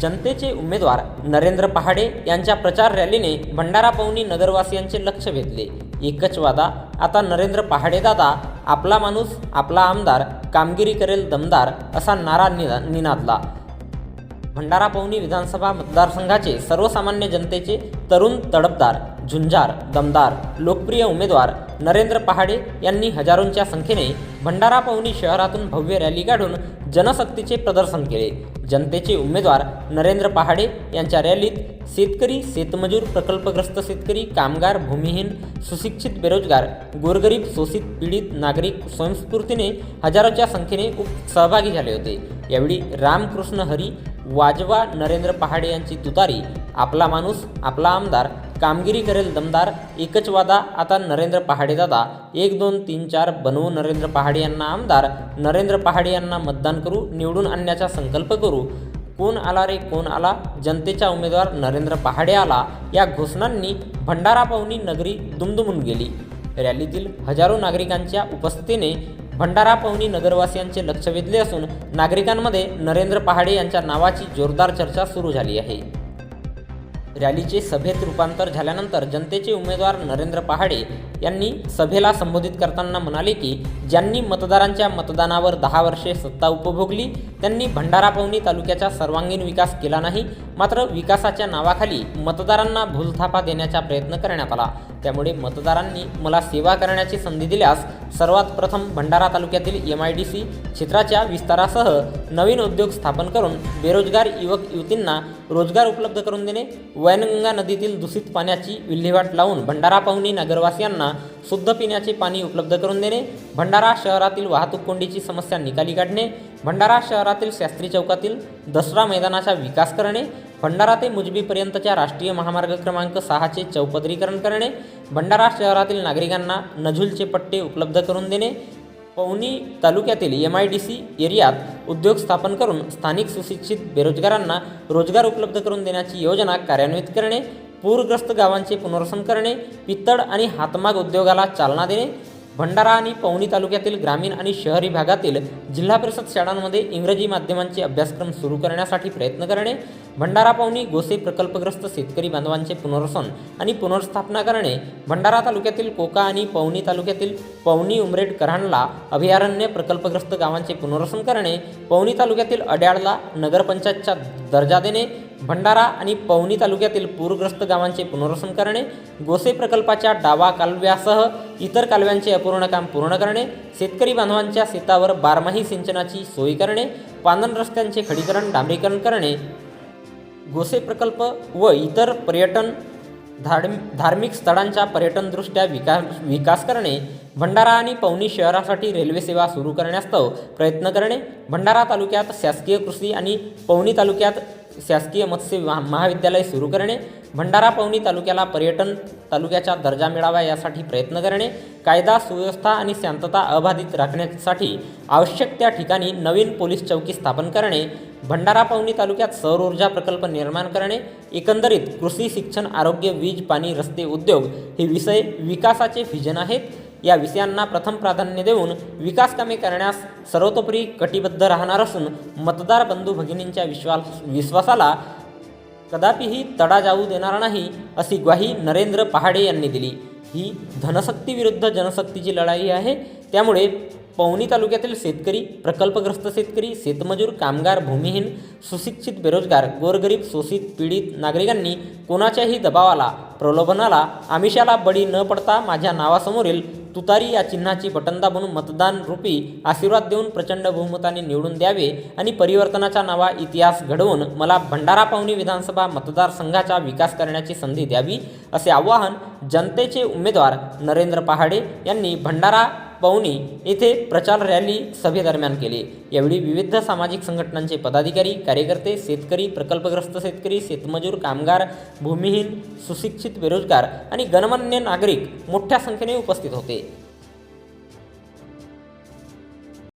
जनतेचे उमेदवार नरेंद्र पहाडे यांच्या प्रचार रॅलीने भंडारा पवनी नगरवासियांचे लक्ष वेधले. एकच वादा आता नरेंद्र पहाडे दादा आपला माणूस आपला आमदार कामगिरी करेल दमदार असा नारा निना- निनादला. भंडारा पवनी विधानसभा मतदारसंघाचे सर्वसामान्य जनतेचे तरुण तडपदार झुंजार दमदार लोकप्रिय उमेदवार नरेंद्र पहाडे यांनी हजारोंच्या संख्येने भंडारा पवनी शहरातून भव्य रॅली काढून जनशक्तीचे प्रदर्शन केले. जनतेचे उमेदवार नरेंद्र पहाडे यांच्या रॅलीत शेतकरी शेतमजूर प्रकल्पग्रस्त शेतकरी कामगार भूमिहीन सुशिक्षित बेरोजगार गोरगरीब शोषित पीडित नागरिक स्वयंस्फूर्तीने हजारोच्या संख्येने सहभागी झाले होते. यावेळी रामकृष्ण हरी वाजवा नरेंद्र पहाडे यांची तुतारी आपला माणूस आपला आमदार कामगिरी करेल दमदार एकच वादा आता नरेंद्र पहाडे दादा. एक दोन तीन चार बनवू नरेंद्र पहाडे यांना आमदार. नरेंद्र पहाडे यांना मतदान करू निवडून आणण्याचा संकल्प करू. कोण आला रे कोण आला? जनतेचा उमेदवार नरेंद्र पहाडे आला. या घोषणांनी भंडारा पाहुणी नगरी दुमदुमून गेली. रॅलीतील हजारो नागरिकांच्या उपस्थितीने भंडारा पवनी नगरवासियांचे लक्ष वेधले असून नागरिकांमध्ये नरेंद्र पहाडे यांच्या नावाची जोरदार चर्चा सुरू झाली आहे. रॅलीचे सभेत रूपांतर झाल्यानंतर जनतेचे उमेदवार नरेंद्र पहाडे यांनी सभेला संबोधित करताना म्हणाले की ज्यांनी मतदारांच्या मतदानावर दहा वर्षे सत्ता उपभोगली त्यांनी भंडारा पवनी तालुक्याचा सर्वांगीण विकास केला नाही मात्र विकासाच्या नावाखाली मतदारांना भूलथापा देण्याचा प्रयत्न करण्यात आला. त्यामुळे मतदारांनी मला सेवा करण्याची संधी दिल्यास सर्वात प्रथम भंडारा तालुक्यातील एम आय डी सी क्षेत्राच्या विस्तारासह नवीन उद्योग स्थापन करून बेरोजगार युवक युवतींना रोजगार उपलब्ध करून देणे वैनगंगा नदीतील दूषित पाण्याची विल्हेवाट लावून भंडारा पाहुणी नगरवासियांना शुद्ध पिण्याचे पाणी उपलब्ध करून देणे भंडारा शहरातील वाहतूक कोंडीची समस्या निकाली काढणे भंडारा शहरातील शास्त्री चौकातील दसरा मैदानाचा विकास करणे भंडारा ते मुजबीपर्यंतच्या राष्ट्रीय महामार्ग क्रमांक सहाचे चौपदरीकरण करणे भंडारा शहरातील नागरिकांना नझुलचे पट्टे उपलब्ध करून देणे पवनी तालुक्यातील एम आय डी सी एरियात उद्योग स्थापन करून स्थानिक सुशिक्षित बेरोजगारांना रोजगार उपलब्ध करून देण्याची योजना कार्यान्वित करणे पूरग्रस्त गावांचे पुनर्वसन करणे पितळ आणि हातमाग उद्योगाला चालना देणे भंडारा आणि पवनी तालुक्यातील ग्रामीण आणि शहरी भागातील जिल्हा परिषद शाळांमध्ये इंग्रजी माध्यमांचे अभ्यासक्रम सुरू करण्यासाठी प्रयत्न करणे भंडारा पवनी गोसे प्रकल्पग्रस्त शेतकरी बांधवांचे पुनर्वसन आणि पुनर्स्थापना करणे भंडारा तालुक्यातील कोका आणि पवनी तालुक्यातील पवनी उमरेड कऱ्हाणला अभयारण्य प्रकल्पग्रस्त गावांचे पुनर्वसन करणे पवनी तालुक्यातील अड्याळला नगरपंचायतचा दर्जा देणे भंडारा आणि पवनी तालुक्यातील पूरग्रस्त गावांचे पुनर्वसन करणे गोसे प्रकल्पाच्या डावा कालव्यासह इतर कालव्यांचे अपूर्ण काम पूर्ण करणे शेतकरी बांधवांच्या शेतावर बारमाही सिंचनाची सोय करणे पानन रस्त्यांचे खडीकरण डांबरीकरण करणे. गोसे प्रकल्प व इतर पर्यटन धार्म धार्मिक स्थळांच्या पर्यटनदृष्ट्या विकास विकास करणे. भंडारा आणि पवनी शहरासाठी रेल्वे सेवा सुरू करण्यास्तव प्रयत्न करणे. भंडारा तालुक्यात शासकीय कृषी आणि पवनी तालुक्यात शासकीय मत्स्य महा- महाविद्यालय सुरू करणे भंडारा पवनी तालुक्याला पर्यटन तालुक्याचा दर्जा मिळावा यासाठी प्रयत्न करणे कायदा सुव्यवस्था आणि शांतता अबाधित राखण्यासाठी आवश्यक त्या ठिकाणी नवीन पोलीस चौकी स्थापन करणे भंडारा पवनी तालुक्यात सौर ऊर्जा प्रकल्प निर्माण करणे एकंदरीत कृषी शिक्षण आरोग्य वीज पाणी रस्ते उद्योग हे विषय विकासाचे व्हिजन आहेत. या विषयांना प्रथम प्राधान्य देऊन विकास कामे करण्यास सर्वतोपरी कटिबद्ध राहणार असून मतदार बंधू भगिनींच्या विश्वास विश्वासाला कदापिही तडा जाऊ देणार नाही अशी ग्वाही नरेंद्र पहाडे यांनी दिली. ही धनशक्ती विरुद्ध जनशक्तीची लढाई आहे. त्यामुळे पवनी तालुक्यातील शेतकरी प्रकल्पग्रस्त शेतकरी शेतमजूर कामगार भूमिहीन सुशिक्षित बेरोजगार गोरगरीब शोषित पीडित नागरिकांनी कोणाच्याही दबावाला प्रलोभनाला आमिषाला बळी न पडता माझ्या नावासमोरील तुतारी या चिन्हाची बटंदा बनून मतदान रूपी आशीर्वाद देऊन प्रचंड बहुमताने निवडून द्यावे आणि परिवर्तनाचा नवा इतिहास घडवून मला भंडारा पाहुणी विधानसभा मतदारसंघाचा विकास करण्याची संधी द्यावी असे आवाहन जनतेचे उमेदवार नरेंद्र पहाडे यांनी भंडारा पवनी येथे प्रचार रॅली सभेदरम्यान केले. यावेळी विविध सामाजिक संघटनांचे पदाधिकारी कार्यकर्ते शेतकरी प्रकल्पग्रस्त शेतकरी शेतमजूर कामगार भूमिहीन सुशिक्षित बेरोजगार आणि गणमान्य नागरिक मोठ्या संख्येने उपस्थित होते.